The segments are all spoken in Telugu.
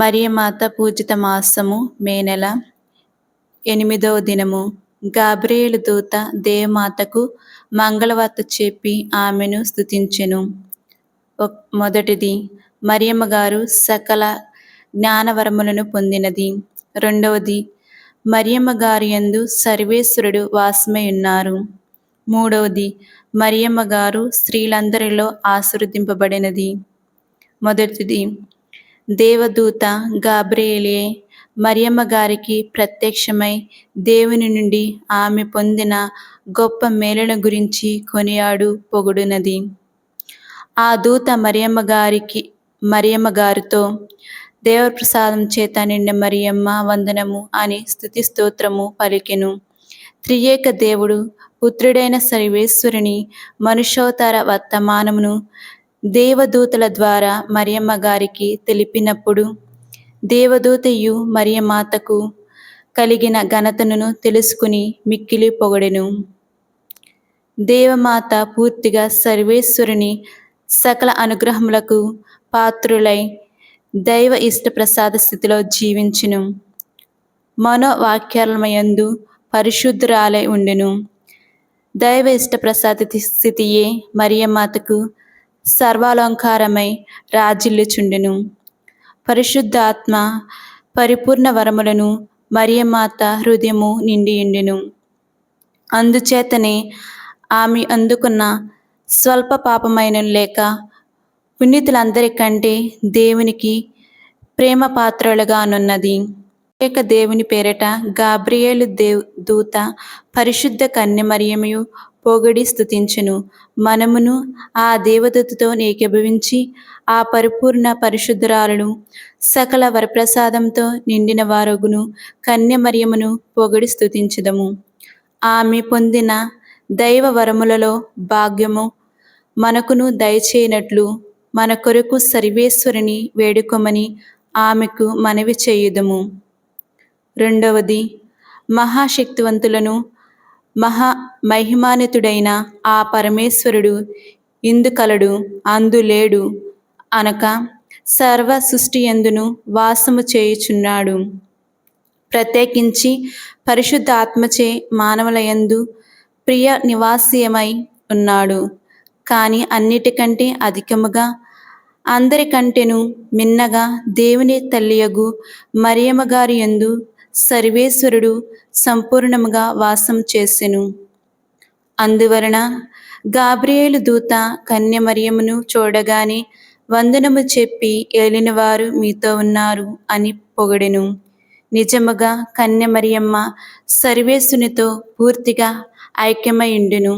మరియమాత పూజిత మాసము మే నెల ఎనిమిదవ దినము. గాబ్రియేలు దూత దేవమాతకు మంగళవార్త చెప్పి ఆమెను స్థుతించెను మొదటిది మరియమ్మ గారు సకల జ్ఞానవరములను పొందినది. రెండవది మరియమ్మ గారి యందు సర్వేశ్వరుడు వాసమై ఉన్నారు. మూడవది మరియమ్మ గారు స్త్రీలందరిలో ఆశీర్వదింపబడినది. మొదటిది దేవదూత గాబ్రియేలే మరియమ్మ గారికి ప్రత్యక్షమై దేవుని నుండి ఆమె పొందిన గొప్ప మేళన గురించి కొనియాడు పొగుడునది. ఆ దూత మరియమ్మ గారికి మరియమ్మ గారితో దేవప్రసాదం చేత నిండి మరియమ్మ వందనము అని స్థుతి స్తోత్రము పలికెను. త్రియేక దేవుడు పుత్రుడైన సర్వేశ్వరుని మనుషోతర వర్తమానమును దేవదూతల ద్వారా మరియమ్మ గారికి తెలిపినప్పుడు దేవదూతయు మరియమాతకు కలిగిన ఘనతను తెలుసుకుని మిక్కిలి పొగడెను. దేవమాత పూర్తిగా సర్వేశ్వరుని సకల అనుగ్రహములకు పాత్రులై దైవ ఇష్ట ప్రసాద స్థితిలో జీవించును. మనోవాక్యాలమయందు పరిశుద్ధురాలై ఉండెను. దైవ ఇష్ట ప్రసాద స్థితియే మరియమాతకు సర్వాలంకారమై రాజిల్లుచుండెను. పరిశుద్ధాత్మ పరిపూర్ణ వరములను మరియమాత హృదయము నిండియుండెను. అందుచేతనే ఆమె అందుకున్న స్వల్ప పాపమైన లేక పుణ్యతులందరికంటే దేవునికి ప్రేమ పాత్రలుగానున్నది ఏక దేవుని పేరట గాబ్రియేలు దేవ్ దూత పరిశుద్ధ కన్య మరియమయు పొగడి స్థుతించెను మనమును ఆ దేవదత్తుతో ఏకీభవించి ఆ పరిపూర్ణ పరిశుద్ధురాలను సకల వరప్రసాదంతో నిండిన వారగును కన్యమర్యమును పొగడి స్థుతించదము ఆమె పొందిన దైవ వరములలో భాగ్యము మనకును దయచేయనట్లు మన కొరకు సర్వేశ్వరుని వేడుకోమని ఆమెకు మనవి చేయుదము. రెండవది మహాశక్తివంతులను మహా మహిమానితుడైన ఆ పరమేశ్వరుడు ఇందుకలడు అందులేడు అనక సర్వ సృష్టి ఎందును వాసము చేయుచున్నాడు. ప్రత్యేకించి పరిశుద్ధ ఆత్మచే మానవుల యందు ప్రియ నివాసీయమై ఉన్నాడు. కానీ అన్నిటికంటే అధికముగా అందరికంటేను మిన్నగా దేవుని తల్లియగు మరియమ్మ గారి యందు సర్వేశ్వరుడు సంపూర్ణముగా వాసం చేసెను. అందువలన గాబ్రియేలు దూత కన్యమరియమును చూడగానే వందనము చెప్పి ఏలినవారు మీతో ఉన్నారు అని పొగడెను. నిజముగా కన్యమరియమ్మ సర్వేశునితో పూర్తిగా ఐక్యమైయుండును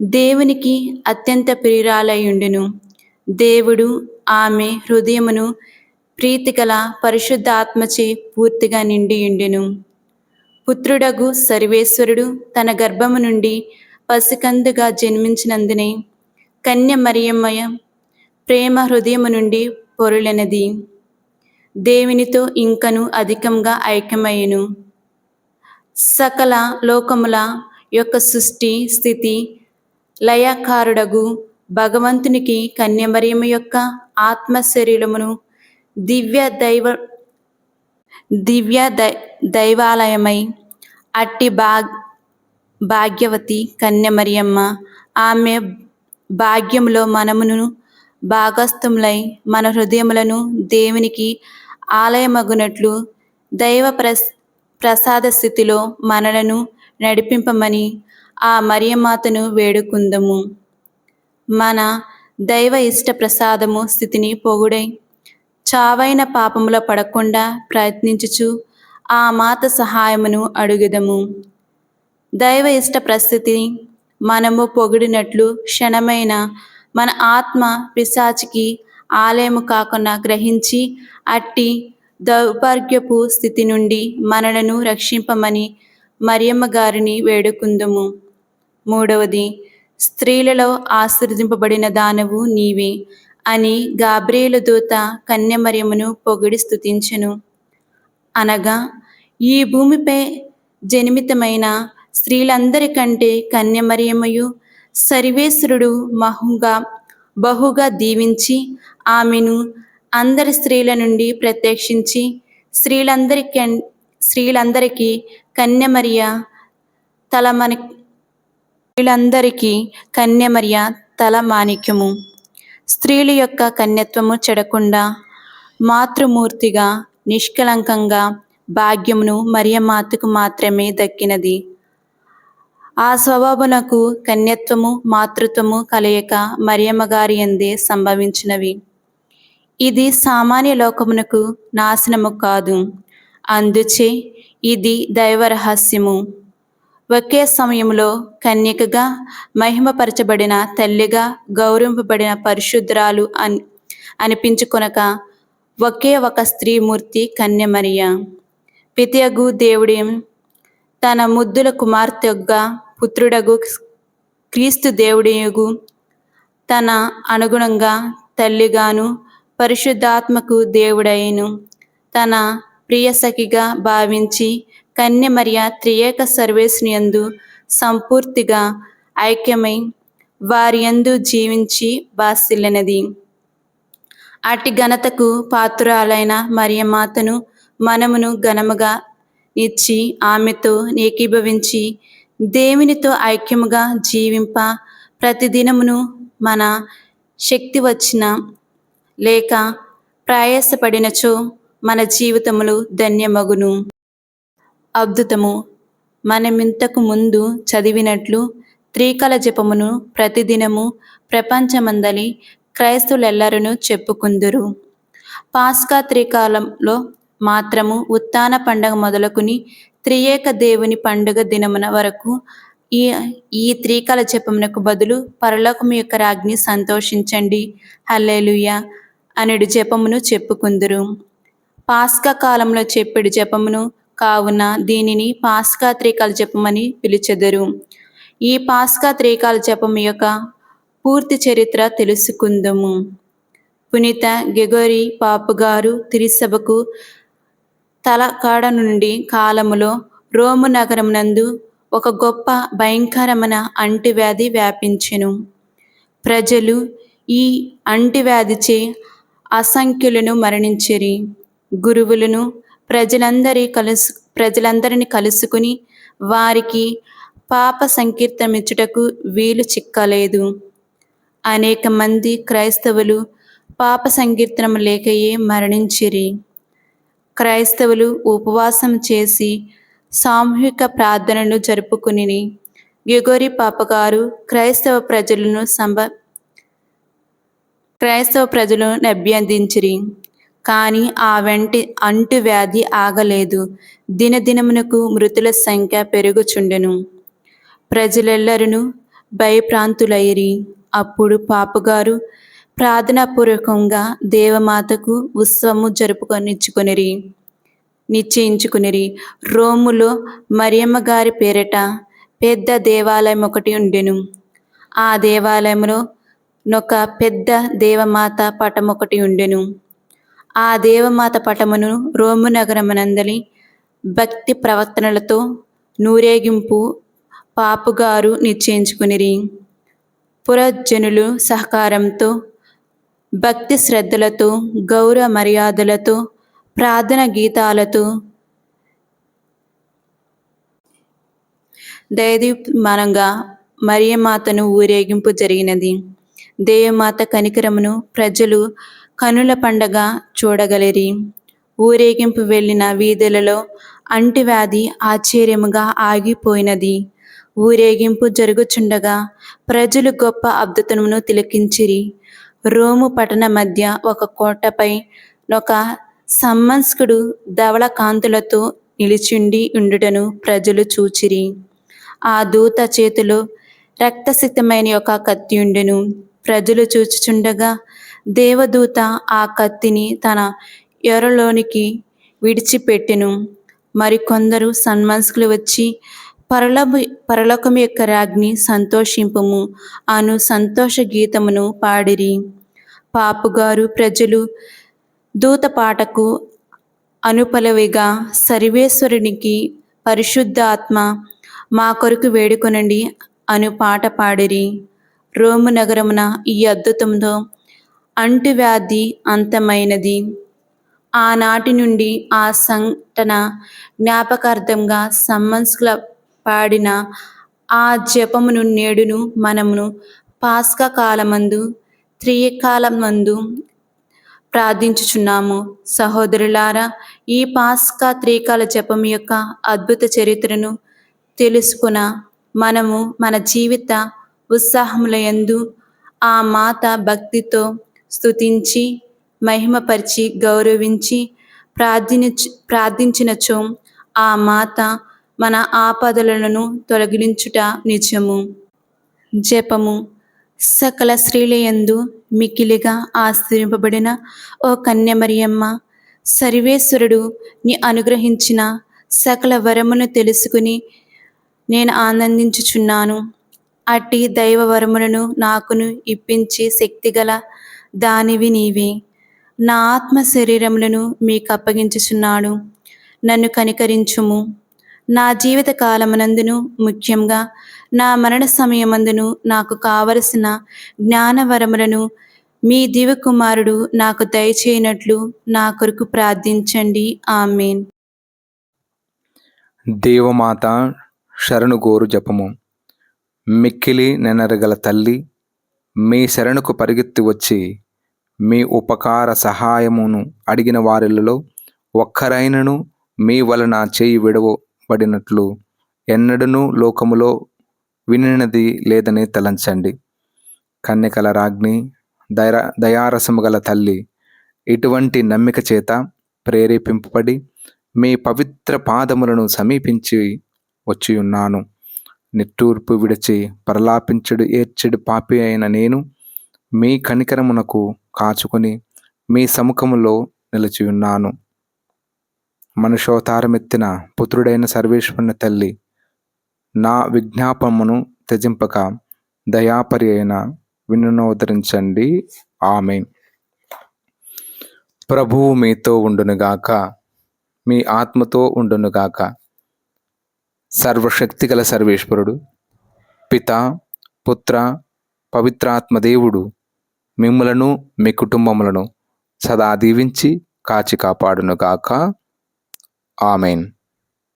దేవునికి అత్యంత ప్రియురాలయుండెను దేవుడు ఆమె హృదయమును ప్రీతిగల పరిశుద్ధాత్మచి పూర్తిగా నిండియుండెను పుత్రుడగు సర్వేశ్వరుడు తన గర్భము నుండి పసికందుగా జన్మించినందునే కన్య మరియమ్మయ ప్రేమ హృదయము నుండి పొరులెనది. దేవునితో ఇంకను అధికంగా ఐక్యమయ్యను. సకల లోకముల యొక్క సృష్టి స్థితి లయకారుడగు భగవంతునికి కన్యమరియము యొక్క ఆత్మ శరీరమును దివ్య దైవ దివ్య దై దైవాలయమై అట్టి భాగ్ భాగ్యవతి కన్యమరియమ్మ. ఆమె భాగ్యములో మనమును భాగస్థములై మన హృదయములను దేవునికి ఆలయమగునట్లు దైవ ప్రస్ ప్రసాద స్థితిలో మనలను నడిపింపమని ఆ మరియమాతను వేడుకుందము. మన దైవ ఇష్ట ప్రసాదము స్థితిని పొగుడై చావైన పాపముల పడకుండా ప్రయత్నించుచు ఆ మాత సహాయమును అడుగుదము. దైవ ఇష్ట ప్రస్థితి మనము పొగిడినట్లు క్షణమైన మన ఆత్మ పిశాచికి ఆలయము కాకుండా గ్రహించి అట్టి దౌర్భాగ్యపు స్థితి నుండి మనలను రక్షింపమని మరియమ్మ గారిని వేడుకుందుము. మూడవది స్త్రీలలో ఆశ్రదింపబడిన దానవు నీవే. అని గాబ్రేలు దూత కన్యమరియమును పొగిడి స్థుతించెను అనగా ఈ భూమిపై జనిమితమైన స్త్రీలందరికంటే కన్యమరియమయు సర్వేశ్వరుడు మహుగా బహుగా దీవించి ఆమెను అందరి స్త్రీల నుండి ప్రత్యక్షించి స్త్రీలందరికీ స్త్రీలందరికీ కన్యమరియ తలమని స్త్రీలందరికీ కన్యమరియ తల మాణిక్యము స్త్రీల యొక్క కన్యత్వము చెడకుండా మాతృమూర్తిగా నిష్కలంకంగా భాగ్యమును మరియమాతకు మాత్రమే దక్కినది. ఆ స్వభావనకు కన్యత్వము మాతృత్వము కలయిక మరియమ్మగారి ఎందే సంభవించినవి. ఇది సామాన్య లోకమునకు నాశనము కాదు. అందుచే ఇది దైవ రహస్యము ఒకే సమయంలో కన్యకగా మహిమపరచబడిన తల్లిగా గౌరవింపబడిన పరిశుద్ధురాలు అని అనిపించుకొనక ఒకే ఒక స్త్రీమూర్తి కన్యమరియ పితియగు దేవుడి తన ముద్దుల కుమార్తెగా పుత్రుడగు క్రీస్తు దేవుడియగు తన అనుగుణంగా తల్లిగాను పరిశుద్ధాత్మకు దేవుడైను తన ప్రియసఖిగా భావించి కన్యమర్య త్రియేక సర్వేసుని యందు సంపూర్తిగా ఐక్యమై వారి యందు జీవించి బాసిల్లినది అటి ఘనతకు పాత్రురాలైన మరియమాతను మనమును ఘనముగా ఇచ్చి ఆమెతో ఏకీభవించి దేవునితో ఐక్యముగా జీవింప ప్రతిదినమును మన శక్తి వచ్చిన లేక ప్రయాసపడినచో మన జీవితములు ధన్యమగును. అద్భుతము. మనమింతకు ముందు చదివినట్లు త్రికల జపమును ప్రతిదినము ప్రపంచమందలి క్రైస్తులెల్లరూ చెప్పుకుందురు. పాస్కా త్రికాలంలో మాత్రము ఉత్తాన పండగ మొదలుకుని త్రియేక దేవుని పండుగ దినమున వరకు ఈ ఈ త్రికాల జపమునకు బదులు పరలోకము యొక్క రాజ్ఞి సంతోషించండి. హల్లేలుయ. అనేడు జపమును చెప్పుకుందురు. పాస్కా కాలంలో చెప్పెడు జపమును కావున దీనిని పాస్కా త్రికాల జపమని పిలిచెదరు. ఈ పాస్కా త్రికాల జపం యొక్క పూర్తి చరిత్ర తెలుసుకుందాము. పునీత గెగోరి పాపుగారు తిరిసభకు తలకాడ నుండి కాలములో రోము నగరమునందు ఒక గొప్ప భయంకరమైన అంటువ్యాధి వ్యాపించెను. ప్రజలు ఈ అంటువ్యాధిచే అసంఖ్యులను మరణించిరి. గురువులను ప్రజలందరి కలుసు ప్రజలందరిని కలుసుకుని వారికి పాప సంకీర్తమిచ్చుటకు వీలు చిక్కలేదు. అనేక మంది క్రైస్తవులు పాప సంకీర్తనం లేకయే మరణించిరి. క్రైస్తవులు ఉపవాసం చేసి సామూహిక ప్రార్థనలు జరుపుకుని గెగోరి పాపగారు క్రైస్తవ ప్రజలను సంబ క్రైస్తవ ప్రజలను అభ్యర్థించిరి కానీ ఆ వెంటి అంటువ్యాధి ఆగలేదు. దినదినమునకు మృతుల సంఖ్య పెరుగుచుండెను. ప్రజలెల్లరూ భయప్రాంతులైరి. అప్పుడు పాపగారు ప్రార్థనాపూర్వకంగా దేవమాతకు ఉత్సవము జరుపుకొనిచ్చుకొనిరి. నిశ్చయించుకునిరి. రోములో మరియమ్మ గారి పేరిట పెద్ద దేవాలయం ఒకటి ఉండెను. ఆ దేవాలయంలో నొక పెద్ద దేవమాత పటం ఒకటి ఉండెను. ఆ దేవమాత పటమును రోము నగరమునందలి భక్తి ప్రవర్తనలతో నూరేగింపు పాపుగారు నిశ్చయించుకునిరి. పురజనులు సహకారంతో భక్తి శ్రద్ధలతో గౌరవ మర్యాదలతో ప్రార్థన గీతాలతో దయదీప్మానంగా మరియమాతను ఊరేగింపు జరిగినది. దేవమాత కనికరమును ప్రజలు కనుల పండగ చూడగలిరి. ఊరేగింపు వెళ్ళిన వీధులలో అంటువ్యాధి ఆశ్చర్యముగా ఆగిపోయినది. ఊరేగింపు జరుగుచుండగా ప్రజలు గొప్ప అద్భుతమును తిలకించిరి. రోము పట్టణ మధ్య ఒక కోటపై ఒక సమ్మస్కుడు ధవళ కాంతులతో నిలిచిండి ఉండుటను ప్రజలు చూచిరి. ఆ దూత చేతిలో రక్తసిక్తమైన ఒక కత్తియుండెను ప్రజలు చూచుచుండగా దేవదూత ఆ కత్తిని తన ఎరలోనికి విడిచిపెట్టెను. మరికొందరు సన్మనస్కులు వచ్చి పరలోక పరలోకం యొక్క రాజ్ఞి సంతోషింపము అను సంతోష గీతమును పాడిరి పాపుగారు ప్రజలు దూత పాటకు అనుపలవిగా సర్వేశ్వరునికి పరిశుద్ధాత్మ మా కొరకు వేడుకొనండి అను పాట పాడిరి. రోము నగరమున ఈ అద్భుతంతో అంటువ్యాధి అంతమైనది. ఆనాటి నుండి ఆ సంఘటన జ్ఞాపకార్థంగా సమ్మన్స్ల పాడిన ఆ జపమును నేడును మనమును పాస్క కాలమందు త్రియకాలమందు ప్రార్థించుచున్నాము. సహోదరులారా ఈ పాస్కా త్రికాల జపం యొక్క అద్భుత చరిత్రను తెలుసుకున్న మనము మన జీవిత ఉత్సాహములయందు ఆ మాత భక్తితో స్తుతించి మహిమపరిచి గౌరవించి ప్రార్థించ ప్రార్థించినచో ఆ మాత మన ఆపదలను తొలగించుట నిజము. జపము సకల స్త్రీలయందు మికిలిగా ఆశ్రయింపబడిన ఓ కన్యమరియమ్మ సర్వేశ్వరుడు నీ అనుగ్రహించిన సకల వరమును తెలుసుకుని నేను ఆనందించుచున్నాను. అట్టి దైవ వరములను నాకును ఇప్పించి శక్తిగల దానివి నీవే. నా ఆత్మ శరీరములను మీకు అప్పగించుచున్నాడు నన్ను కనికరించుము. నా జీవిత కాలమునందును ముఖ్యంగా నా మరణ సమయమందును నాకు కావలసిన జ్ఞానవరములను మీ దివకుమారుడు నాకు దయచేయనట్లు నా కొరకు ప్రార్థించండి. ఆమెన్. దేవమాత శరణు గోరు జపము. మిక్కిలి నెనరగల తల్లి మీ శరణుకు పరిగెత్తి వచ్చి మీ ఉపకార సహాయమును అడిగిన వారిలో ఒక్కరైనను మీ వలన చేయి విడవబడినట్లు ఎన్నడనూ లోకములో వినినది లేదని తలంచండి. కన్యకల రాజ్ఞి దయ దయారసము గల తల్లి ఇటువంటి నమ్మిక చేత ప్రేరేపింపబడి మీ పవిత్ర పాదములను సమీపించి వచ్చి ఉన్నాను. నిట్టూర్పు విడిచి పరలాపించడు ఏడ్చెడు పాపి అయిన నేను మీ కనికరమునకు కాచుకొని మీ సముఖములో నిలిచి ఉన్నాను. మనుషోతారమెత్తిన పుత్రుడైన సర్వేశ్వరుని తల్లి నా విజ్ఞాపమును త్యజింపక దయాపరి అయిన వినునోదరించండి. ఆమె ప్రభువు మీతో ఉండునుగాక మీ ఆత్మతో ఉండునుగాక సర్వశక్తిగల సర్వేశ్వరుడు పిత పుత్ర పవిత్రాత్మ దేవుడు మిమ్మలను మీ కుటుంబములను సదా దీవించి కాచి కాపాడునుగాక. ఆమెన్.